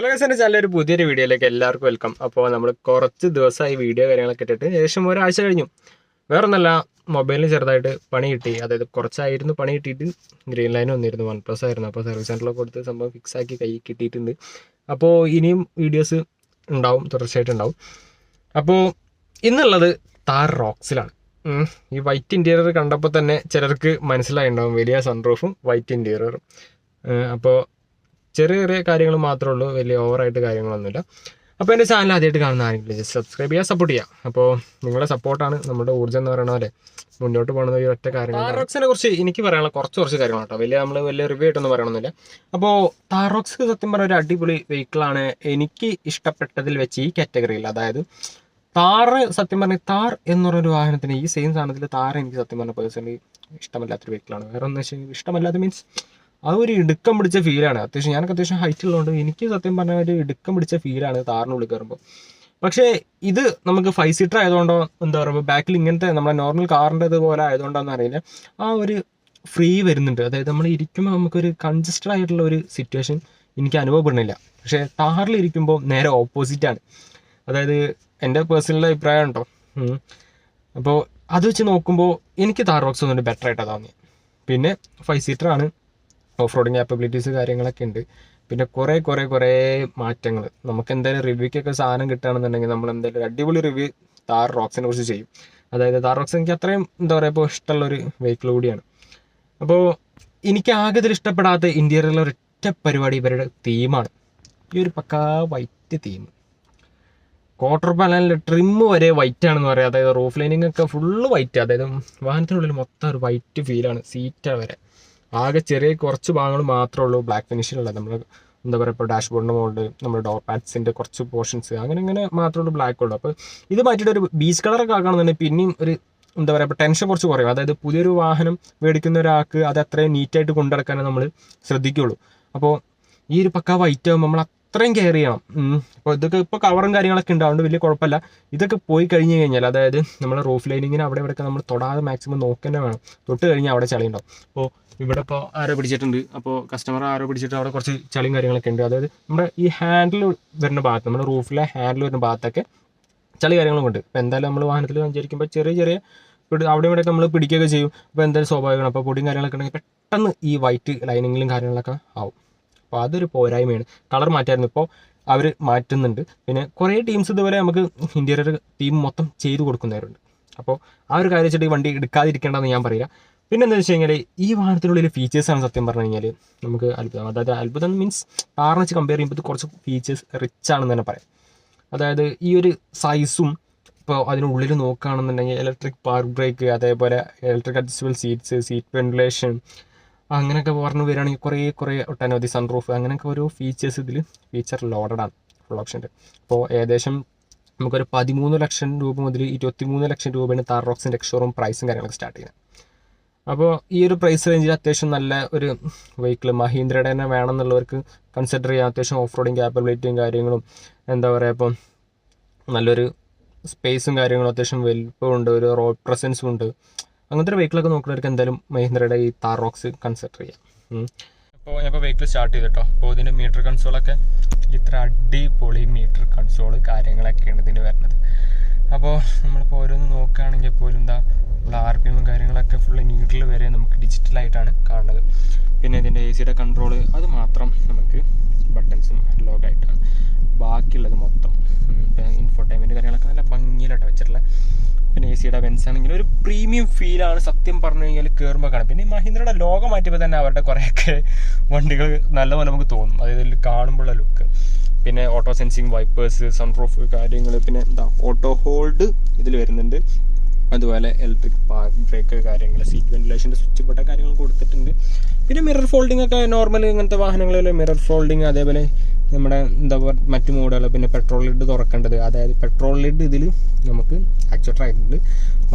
Hello guys എന്റെ channel ഒരു പുതിയൊരു വീഡിയോയിലേക്ക് എല്ലാവർക്കും വെൽക്കം അപ്പോൾ നമ്മൾ കുറച്ച് ദിവസമായി വീഡിയോ കാര്യങ്ങളൊക്കെ ഇട്ടിട്ട് ഏകദേശം ഒരാഴ്ച കഴിഞ്ഞു. വേറെ ഒന്നല്ല മൊബൈലിന് ചെറുതായിട്ട് പണി കിട്ടി. അതായത് കുറച്ചായിരുന്നു പണി കിട്ടിയിട്ട് ഗ്രീൻ ലൈൻ വന്നിരുന്നു. വൺ പ്ലസ് ആയിരുന്നു. അപ്പോൾ സർവീസ് സെന്ററിലൊക്കെ കൊടുത്ത് സംഭവം ഫിക്സ് ആക്കി കൈ കിട്ടിയിട്ടുണ്ട്. അപ്പോൾ ഇനിയും വീഡിയോസ് ഉണ്ടാവും തുടർച്ചയായിട്ട് ഉണ്ടാവും. അപ്പോൾ ഇന്നുള്ളത് താർ റോക്സിലാണ് ഈ വൈറ്റ് ഇന്റീരിയർ കണ്ടപ്പോൾ തന്നെ ചിലർക്ക് മനസ്സിലായിട്ടുണ്ടാവും വലിയ സൺറൂഫും വൈറ്റ് ഇന്റീരിയറും അപ്പോൾ ചെറിയ ചെറിയ കാര്യങ്ങൾ മാത്രമേ ഉള്ളൂ. വലിയ ഓവറായിട്ട് കാര്യങ്ങളൊന്നുമില്ല. അപ്പോൾ എന്റെ ചാനൽ ആദ്യമായിട്ട് കാണുന്ന ആരെങ്കിലും ജസ്റ്റ് സബ്സ്ക്രൈബ് ചെയ്യുക സപ്പോർട്ട് ചെയ്യുക അപ്പോൾ നിങ്ങളുടെ സപ്പോർട്ടാണ് നമ്മുടെ ഊർജം എന്ന് പറയുന്ന പോലെ മുന്നോട്ട് പോകുന്ന ഈ ഒറ്റ കാര്യങ്ങൾ. താറോക്സിനെ കുറിച്ച് എനിക്ക് പറയാനുള്ള കുറച്ച് കുറച്ച് കാര്യങ്ങൾ കേട്ടോ. വലിയ നമ്മൾ വലിയ റിവ്യൂ ആയിട്ടൊന്നും പറയണമെന്നില്ല അപ്പോൾ താറോക്സ് സത്യം പറഞ്ഞ ഒരു അടിപൊളി വെഹിക്കിളാണ് എനിക്ക് ഇഷ്ടപ്പെട്ടതിൽ വെച്ച് ഈ കാറ്റഗറിയിൽ അതായത് താറ് സത്യം പറഞ്ഞാൽ താർ എന്ന് പറഞ്ഞൊരു വാഹനത്തിന് ഈ സെയിം സാധനത്തിൽ താർ എനിക്ക് സത്യം പറഞ്ഞ പേഴ്സണലി ഇഷ്ടമല്ലാത്തൊരു വെഹിക്കിളാണ് വേറെ ഒന്നും വെച്ചാൽ ഇഷ്ടമല്ലാത്ത മീൻസ് ആ ഒരു ഇടുക്കം പിടിച്ച ഫീലാണ് അത്യാവശ്യം ഞാനൊക്കെ അത്യാവശ്യം ഹൈറ്റ് ഉള്ളതുകൊണ്ട് എനിക്ക് സത്യം പറഞ്ഞാൽ ഒരു ഇടുക്കം പിടിച്ച ഫീലാണ് താറിനുള്ളിൽ കയറുമ്പോൾ പക്ഷേ ഇത് നമുക്ക് ഫൈവ് സീറ്റർ ആയതുകൊണ്ടോ എന്താ പറയുക ബാക്കിൽ ഇങ്ങനത്തെ നമ്മുടെ നോർമൽ കാറിന്റെ ഇതുപോലെ ആയതുകൊണ്ടോന്ന് അറിയില്ല. ആ ഒരു ഫ്രീ വരുന്നുണ്ട്. അതായത് നമ്മൾ ഇരിക്കുമ്പോൾ നമുക്കൊരു കൺജസ്റ്റഡ് ആയിട്ടുള്ള ഒരു സിറ്റുവേഷൻ എനിക്ക് അനുഭവപ്പെടുന്നില്ല. പക്ഷേ താറിൽ ഇരിക്കുമ്പോൾ നേരെ ഓപ്പോസിറ്റാണ് അതായത് എന്റെ പേഴ്സണൽ അഭിപ്രായം ഉണ്ടോ? അപ്പോൾ അത് വെച്ച് നോക്കുമ്പോൾ എനിക്ക് താർ ബോക്സ് ഒന്നുകൂടി ബെറ്റർ ആയിട്ടാണ് തോന്നിയത് പിന്നെ ഫൈവ് സീറ്റർ ആണ്. ഓഫ് റോഡിങ് ക്യാപ്പബിലിറ്റീസ് കാര്യങ്ങളൊക്കെ ഉണ്ട്. പിന്നെ കുറേ കുറേ കുറേ മാറ്റങ്ങൾ നമുക്ക് എന്തായാലും റിവ്യൂക്കൊക്കെ സാധനം കിട്ടുകയാണെന്നുണ്ടെങ്കിൽ നമ്മൾ എന്തായാലും അടിപൊളി റിവ്യൂ താർ റോക്സിനെ കുറിച്ച് ചെയ്യും. അതായത് താർ റോക്സ് എനിക്ക് അത്രയും എന്താ പറയുക ഇപ്പോൾ ഇഷ്ടമുള്ളൊരു വെഹിക്കിൾ കൂടിയാണ്. അപ്പോൾ എനിക്ക് ആകെ ഇഷ്ടപ്പെടാത്ത ഇന്ത്യയിലുള്ള ഒരൊറ്റ പരിപാടി ഇവരുടെ തീമാണ് ഈ ഒരു പക്കാ വൈറ്റ് തീം ക്വാർട്ടർ പാനലിന്റെ ട്രിം വരെ വൈറ്റ് ആണെന്ന് പറയാം. അതായത് റൂഫ് ലൈനിങ് ഒക്കെ ഫുള്ള് വൈറ്റ് അതായത് വാഹനത്തിനുള്ളിൽ മൊത്തം ഒരു വൈറ്റ് ഫീലാണ് സീറ്റ വരെ. ആകെ ചെറിയ കുറച്ച് ഭാഗങ്ങൾ മാത്രമേ ഉള്ളൂ. ബ്ലാക്ക് ഫിനിഷിലുള്ളത് നമ്മൾ എന്താ പറയുക ഇപ്പോൾ ഡാഷ്ബോർഡിന്റെ മുകളിൽ നമ്മുടെ ഡോർ പാഡ്സിന്റെ കുറച്ച് പോർഷൻസ് അങ്ങനെ ഇങ്ങനെ മാത്രമേ ഉള്ളൂ ബ്ലാക്ക് ഉള്ളൂ. അപ്പോൾ ഇത് മാറ്റിയിട്ട് ഒരു ബീച്ച് കളറൊക്കെ ആക്കുകയാണെന്നുണ്ടെങ്കിൽ പിന്നെയും ഒരു എന്താ പറയുക ഇപ്പോൾ ടെൻഷൻ കുറച്ച് കുറയും. അതായത് പുതിയൊരു വാഹനം മേടിക്കുന്ന ഒരാൾക്ക് അത് അത്രയും നീറ്റായിട്ട് കൊണ്ടുനടക്കാനേ നമ്മൾ ശ്രദ്ധിക്കുകയുള്ളൂ അപ്പോൾ ഈ ഒരു പക്ക വൈറ്റ് ആകുമ്പോൾ നമ്മൾ അത്രയും കെയർ ചെയ്യണം അപ്പോൾ ഇതൊക്കെ ഇപ്പോൾ കവറും കാര്യങ്ങളൊക്കെ ഉണ്ട്. അതുകൊണ്ട് വലിയ കുഴപ്പമില്ല. ഇതൊക്കെ പോയി കഴിഞ്ഞ് കഴിഞ്ഞാൽ അതായത് നമ്മൾ റൂഫ് ലൈനിങ്ങിന് അവിടെ ഇവിടെയൊക്കെ നമ്മൾ തൊടാതെ മാക്സിമം നോക്കുക വേണം. തൊട്ട് കഴിഞ്ഞാൽ അവിടെ ചളി ഉണ്ടാവും. അപ്പോൾ ഇവിടെ ഇപ്പോൾ ആരോ പിടിച്ചിട്ടുണ്ട്. അപ്പോൾ കസ്റ്റമർ ആരോ പിടിച്ചിട്ട് അവിടെ കുറച്ച് ചളിയും കാര്യങ്ങളൊക്കെ ഉണ്ട്. അതായത് നമ്മുടെ ഈ ഹാൻഡിൽ വരുന്ന ഭാഗത്ത് നമ്മുടെ റൂഫിലെ ഹാൻഡിൽ വരുന്ന ഭാഗത്തൊക്കെ ചളി കാര്യങ്ങളും ഉണ്ട്. ഇപ്പോൾ എന്തായാലും നമ്മൾ വാഹനത്തിൽ സഞ്ചരിക്കുമ്പോൾ ചെറിയ ചെറിയ അവിടെ ഇവിടെയൊക്കെ നമ്മൾ പിടിക്കുകയൊക്കെ ചെയ്യും. അപ്പോൾ എന്തായാലും സ്വാഭാവികമാണ്. അപ്പോൾ പൊടിയും കാര്യങ്ങളൊക്കെ ഉണ്ടെങ്കിൽ പെട്ടെന്ന് ഈ വൈറ്റ് ലൈനിങ്ങിലും കാര്യങ്ങളൊക്കെ ആവും. അപ്പോൾ അതൊരു പോരായ്മയാണ്. കളർ മാറ്റായിരുന്നു. ഇപ്പോൾ അവർ മാറ്റുന്നുണ്ട്. പിന്നെ കുറേ ടീംസ് ഇതുവരെ നമുക്ക് ഇന്റീരിയർ ടീം മൊത്തം ചെയ്തു കൊടുക്കുന്നവരുണ്ട്. അപ്പോൾ ആ ഒരു കാര്യം വെച്ചിട്ട് ഈ വണ്ടി എടുക്കാതിരിക്കേണ്ടതെന്ന് ഞാൻ പറയാം പിന്നെ എന്താ വെച്ച് കഴിഞ്ഞാൽ ഈ വാഹനത്തിനുള്ളിൽ ഫീച്ചേഴ്സാണ് സത്യം പറഞ്ഞു കഴിഞ്ഞാൽ നമുക്ക് അത്ഭുതം. അതായത് അത്ഭുതം മീൻസ് കാറിനെ വെച്ച് കമ്പയർ ചെയ്യുമ്പോൾ കുറച്ച് ഫീച്ചേഴ്സ് റിച്ച് ആണെന്ന് തന്നെ പറയാം. അതായത് ഈ ഒരു സൈസും ഇപ്പോൾ അതിനുള്ളിൽ നോക്കുകയാണെന്നുണ്ടെങ്കിൽ ഇലക്ട്രിക് പാർക്ക് ബ്രേക്ക് അതേപോലെ electric adjustable seats seat ventilation അങ്ങനെയൊക്കെ പറഞ്ഞു വരികയാണെങ്കിൽ കുറേ കുറേ ഒട്ടനവധി സൺറൂഫ് അങ്ങനെയൊക്കെ ഓരോ ഫീച്ചേഴ്സ് ഇതിൽ ഫീച്ചർ ലോഡഡാണ് ഫുൾ ഓപ്ഷന്റെ അപ്പോൾ ഏകദേശം നമുക്കൊരു പതിമൂന്ന് ലക്ഷം രൂപ മുതൽ ഇരുപത്തിമൂന്ന് ലക്ഷം രൂപയാണ് താർ റോക്സിന്റെ എക്സ്ഷോറൂം പ്രൈസും കാര്യങ്ങളൊക്കെ സ്റ്റാർട്ട് ചെയ്യുന്നത്. അപ്പോൾ ഈ ഒരു പ്രൈസ് റേഞ്ചിൽ അത്യാവശ്യം നല്ല ഒരു വെഹിക്കിൾ മഹീന്ദ്രയുടെ തന്നെ വേണമെന്നുള്ളവർക്ക് കൺസിഡർ ചെയ്യാൻ അത്യാവശ്യം ഓഫ് റോഡിങ് ക്യാപ്പബിലിറ്റിയും കാര്യങ്ങളും എന്താ പറയുക ഇപ്പം നല്ലൊരു സ്പേസും കാര്യങ്ങളും അത്യാവശ്യം വലിപ്പമുണ്ട് ഒരു റോഡ് പ്രസൻസും ഉണ്ട്. അങ്ങനത്തെ ഒരു വെഹിക്കിളൊക്കെ നോക്കുന്നവർക്ക് എന്തായാലും മഹീന്ദ്രയുടെ ഈ താർ റോക്സ് കൺസിഡർ ചെയ്യാം. അപ്പോൾ ഞാൻ ഇപ്പോൾ വെഹിക്കിൾ സ്റ്റാർട്ട് ചെയ്തിട്ടോ. അപ്പോൾ ഇതിന്റെ മീറ്റർ കൺസോളൊക്കെ ഇത്ര അടിപൊളി മീറ്റർ കൺസോൾ കാര്യങ്ങളൊക്കെയാണ് ഇതിന് വരുന്നത്. അപ്പോൾ നമ്മളിപ്പോൾ ഓരോന്ന് നോക്കുകയാണെങ്കിൽ പോലും എന്താ നമ്മൾ ആർ പി എമ്മും കാര്യങ്ങളൊക്കെ ഫുൾ നീഡിൽ വരെ നമുക്ക് ഡിജിറ്റലായിട്ടാണ് കാണുന്നത്. പിന്നെ ഇതിന്റെ എ സിയുടെ കൺട്രോൾ അത് മാത്രം നമുക്ക് ബട്ടൺസും അനലോഗായിട്ടാണ് ബാക്കിയുള്ളത് മൊത്തം. ഇൻഫോർടൈൻമെന്റ് കാര്യങ്ങളൊക്കെ നല്ല ഭംഗിയിലായിട്ട് വെച്ചിട്ടുള്ള പിന്നെ ബെൻസ് ആണെങ്കിലും ഒരു പ്രീമിയം ഫീലാണ് സത്യം പറഞ്ഞു കഴിഞ്ഞാൽ കയറുമ്പോൾ കാണാം പിന്നെ മഹീന്ദ്രയുടെ ലോകം മാറ്റിയപ്പോൾ തന്നെ അവരുടെ കുറേയൊക്കെ വണ്ടികൾ നല്ലപോലെ നമുക്ക് തോന്നും. അതായത് കാണുമ്പോഴുള്ള ലുക്ക് പിന്നെ ഓട്ടോ സെൻസിങ് വൈപ്പേഴ്സ് സൺപ്രൂഫ് കാര്യങ്ങൾ പിന്നെ എന്താ ഓട്ടോ ഹോൾഡ് ഇതിൽ വരുന്നുണ്ട്. അതുപോലെ ഇലക്ട്രിക് പാർക്ക് ബ്രേക്ക് കാര്യങ്ങൾ സീറ്റ് വെന്റിലേഷന്റെ സ്വിച്ച് ബട്ടൺ കാര്യങ്ങൾ കൊടുത്തിട്ടുണ്ട്. പിന്നെ മിറർ ഫോൾഡിംഗ് ഒക്കെ നോർമൽ ഇങ്ങനത്തെ വാഹനങ്ങളിൽ മിറർ ഫോൾഡിംഗ് അതേപോലെ നമ്മുടെ എന്താ പറയുക മറ്റു മോഡുകൾ പിന്നെ പെട്രോൾ ലിഡ് തുറക്കേണ്ടത്. അതായത് പെട്രോൾ ലിഡ് ഇതിൽ നമുക്ക് ആക്ച്വറ്റർ ആയിട്ടുണ്ട്.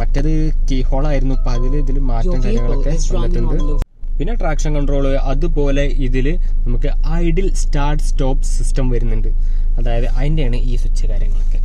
മറ്റേത് കീ ഹോൾ ആയിരുന്നു. അപ്പോൾ അതിൽ ഇതിൽ മാറ്റം കാര്യങ്ങളൊക്കെ വന്നിട്ടുണ്ട്. പിന്നെ ട്രാക്ഷൻ കൺട്രോൾ അതുപോലെ ഇതിൽ നമുക്ക് ഐഡിൽ സ്റ്റാർട്ട് സ്റ്റോപ്പ് സിസ്റ്റം വരുന്നുണ്ട്. അതായത് അതിന്റെയാണ് ഈ സ്വിച്ച് കാര്യങ്ങളൊക്കെ.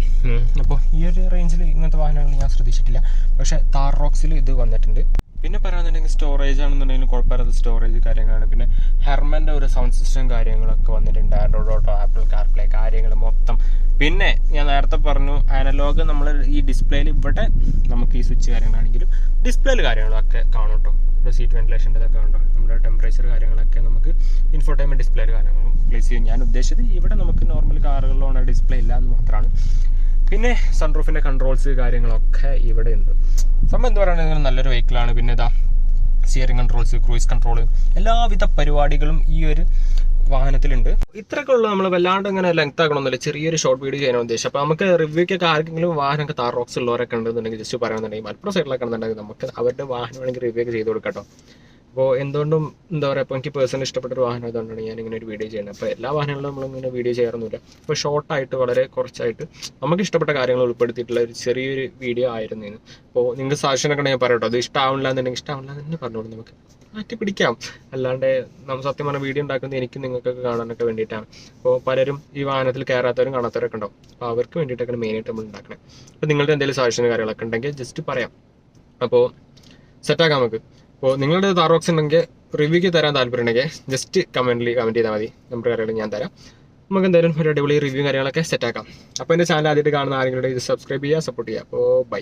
അപ്പോൾ ഈ ഒരു റേഞ്ചിൽ ഇങ്ങനത്തെ വാഹനങ്ങൾ ഞാൻ ശ്രദ്ധിച്ചിട്ടില്ല. പക്ഷേ താർ റോക്സിൽ ഇത് വന്നിട്ടുണ്ട്. പിന്നെ പറയാന്നുണ്ടെങ്കിൽ സ്റ്റോറേജ് ആണെന്നുണ്ടെങ്കിൽ കുഴപ്പമില്ലാത്ത സ്റ്റോറേജ് കാര്യങ്ങളാണ്. പിന്നെ ഹെർമന്റെ ഒരു സൗണ്ട് സിസ്റ്റം കാര്യങ്ങളൊക്കെ വന്നിട്ടുണ്ട്. ആൻഡ്രോയിഡ് ഓട്ടോ ആപ്പിൾ കാർപ്ലേ കാര്യങ്ങൾ മൊത്തം. പിന്നെ ഞാൻ നേരത്തെ പറഞ്ഞു അനലോഗ് നമ്മൾ ഈ ഡിസ്പ്ലേയിൽ ഇവിടെ നമുക്ക് ഈ സ്വിച്ച് കാര്യങ്ങളാണെങ്കിലും ഡിസ്പ്ലേയിൽ കാര്യങ്ങളൊക്കെ കാണും കേട്ടോ സീറ്റ് വെന്റിലേഷന്റെ ഇതൊക്കെ നമ്മുടെ ടെമ്പറേച്ചർ കാര്യങ്ങളൊക്കെ നമുക്ക് ഇൻഫോർടൈൻമെന്റ് ഡിസ്പ്ലേയിൽ കാര്യങ്ങളും പ്ലേസ് ചെയ്യും. ഞാൻ ഉദ്ദേശിച്ചത് ഇവിടെ നമുക്ക് നോർമൽ കാറുകളിലുള്ള ഡിസ്പ്ലേ ഇല്ല എന്ന് മാത്രമാണ് പിന്നെ സൺറൂഫിന്റെ കൺട്രോൾസ് കാര്യങ്ങളൊക്കെ ഇവിടെ ഉണ്ട് സംഭവം എന്ന് പറയുകയാണെങ്കിൽ നല്ലൊരു വെഹിക്കിളാണ് പിന്നെ ഇതാ സിയറിംഗ് കൺട്രോൾസ് ക്രൂയിസ് കൺട്രോൾ എല്ലാവിധ പരിപാടികളും ഈ ഒരു വാഹനത്തിലുണ്ട്. ഇത്രയൊക്കെ ഉള്ള നമ്മൾ വല്ലാണ്ട് ഇങ്ങനെ ലെങ്ത് ആക്കണമെന്നില്ല ചെറിയൊരു ഷോർട്ട് വീഡിയോ ചെയ്യാൻ ഉദ്ദേശം. അപ്പോൾ നമുക്ക് റിവ്യൂക്കൊക്കെ ആർക്കെങ്കിലും വാഹനമൊക്കെ താർ റോക്സ് ഉള്ളവരൊക്കെ ഉണ്ടെന്നുണ്ടെങ്കിൽ ജസ്റ്റ് പറയുന്നുണ്ടെങ്കിൽ മലപ്പുറം സൈഡിലൊക്കെ ഉണ്ടെന്നുണ്ടെങ്കിൽ നമുക്ക് അവരുടെ വാഹനം വേണമെങ്കിൽ റിവ്യൂ ഒക്കെ ചെയ്ത് കൊടുക്കട്ടോ അപ്പോൾ എന്തുകൊണ്ടും എന്താ പറയുക ഇപ്പോൾ എനിക്ക് പേഴ്സണൽ ഇഷ്ടപ്പെട്ട ഒരു വാഹനം ഇതുകൊണ്ടാണ് ഞാൻ ഇങ്ങനെ ഒരു വീഡിയോ ചെയ്യുന്നത്. അപ്പോൾ എല്ലാ വാഹനങ്ങളും നമ്മളിങ്ങനെ വീഡിയോ ചെയ്യാറൊന്നുമില്ല. അപ്പോൾ ഷോർട്ടായിട്ട് വളരെ കുറച്ചായിട്ട് നമുക്ക് ഇഷ്ടപ്പെട്ട കാര്യങ്ങൾ ഉൾപ്പെടുത്തിയിട്ടുള്ള ഒരു ചെറിയൊരു വീഡിയോ ആയിരുന്നു ഇന്ന് അപ്പോൾ നിങ്ങൾക്ക് സാക്ഷനൊക്കെ ഞാൻ പറയട്ടോ അത് ഇഷ്ടമാവില്ല എന്നുണ്ടെങ്കിൽ ഇഷ്ടമാവില്ല എന്ന് പറഞ്ഞോളൂ നമുക്ക്. മാറ്റി പിടിക്കാം. അല്ലാണ്ട് നമ്മൾ സത്യം പറഞ്ഞ വീഡിയോ ഉണ്ടാക്കുന്നത് എനിക്ക് നിങ്ങൾക്കൊക്കെ കാണാനൊക്കെ വേണ്ടിയിട്ടാണ്. അപ്പോൾ പലരും ഈ വാഹനത്തിൽ കയറാത്തവരും കാണാത്തവരൊക്കെ ഉണ്ടാവും. അപ്പോൾ അവർക്ക് വേണ്ടിയിട്ടൊക്കെ മെയിനായിട്ട് നമ്മൾ ഉണ്ടാക്കണേ. അപ്പോൾ നിങ്ങളുടെ എന്തെങ്കിലും സജഷൻ കാര്യങ്ങളൊക്കെ ഉണ്ടെങ്കിൽ ജസ്റ്റ് പറയാം. അപ്പോൾ സെറ്റാക്കാം നമുക്ക്. അപ്പോൾ നിങ്ങളുടെ താറോക്സ് ഉണ്ടെങ്കിൽ റിവ്യൂക്ക് തരാൻ താല്പര്യമുണ്ടെങ്കിൽ ജസ്റ്റ് കമന്റിൽ കമന്റ് ചെയ്താൽ മതി. നമ്മുടെ കാര്യങ്ങൾ ഞാൻ തരാം. നമുക്ക് എന്തായാലും ഒരു അടിപൊളി റിവ്യൂ കാര്യങ്ങളൊക്കെ സെറ്റാക്കാം അപ്പോൾ എന്റെ ചാനൽ ആദ്യമായിട്ട് കാണുന്ന ആരെങ്കിലും ഇത് സബ്സ്ക്രൈബ് ചെയ്യുക സപ്പോർട്ട് ചെയ്യുക. അപ്പോൾ ബൈ